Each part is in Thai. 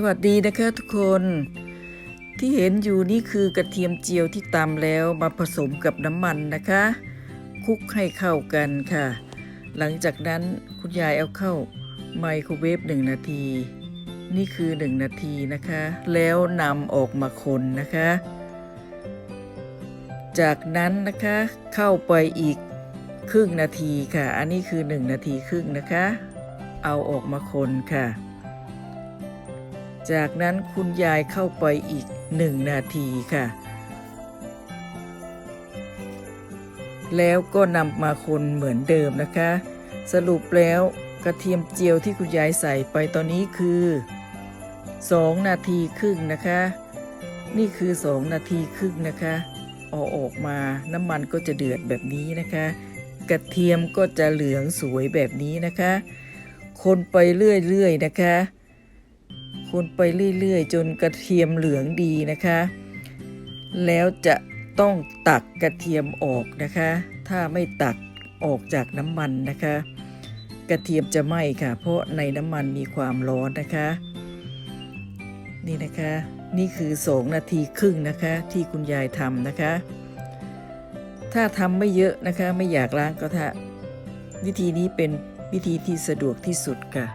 สวัสดีนะคะทุกคนที่เห็นอยู่นี่คือกระเทียมเจียวที่ตำแล้วมาผสมกับน้ำมันนะคะ คลุกให้เข้ากันค่ะ หลังจากนั้นคุณยายเอาเข้าไมโครเวฟหนึ่งนาที นี่คือหนึ่งนาทีนะคะ แล้วนำออกมาคนนะคะ จากนั้นนะคะเข้าไปอีกครึ่งนาทีค่ะ อันนี้คือหนึ่งนาทีครึ่งนะคะ เอาออกมาคนค่ะ จากนั้นคุณยายเข้าไปอีกหนึ่งนาทีค่ะ แล้วก็นำมาคนเหมือนเดิมนะคะ สรุปแล้วกระเทียมเจียวที่คุณยายใส่ไปตอนนี้คือ 2 นาทีครึ่งนะคะ นี่คือ 2 นาทีครึ่งนะคะเอาออกมาน้ำมันก็จะเดือดแบบนี้นะคะ กระเทียมก็จะเหลืองสวยแบบนี้นะคะ คนไปเรื่อยๆนะคะ คนไปเรื่อยๆ จนกระเทียมเหลืองดีนะคะ แล้วจะต้องตักกระเทียมออกนะคะ ถ้าไม่ตักออกจากน้ำมันนะคะ กระเทียมจะไหม้ค่ะ เพราะในน้ำมันมีความร้อนนะคะ นี่นะคะ นี่คือ 2 นาทีครึ่งนะคะ ที่คุณยายทำนะคะ ถ้าทำไม่เยอะนะคะ ไม่อยากล้างก็ถ้าวิธีนี้เป็นวิธีที่สะดวกที่สุดค่ะ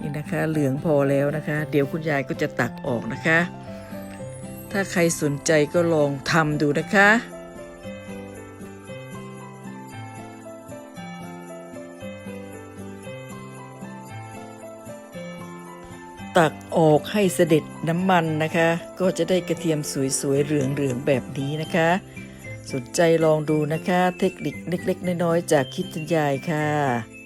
นี่นะคะเหลืองพอแล้วนะคะ เดี๋ยวคุณยายก็จะตักออกนะคะ ถ้าใครสนใจก็ลองทำดูนะคะตักออกให้เสด็จน้ำมันนะคะ ก็จะได้กระเทียมสวยๆเหลืองๆแบบนี้นะคะ สนใจลองดูนะคะ เทคนิคเล็กๆน้อยๆจากคิดจันยายค่ะ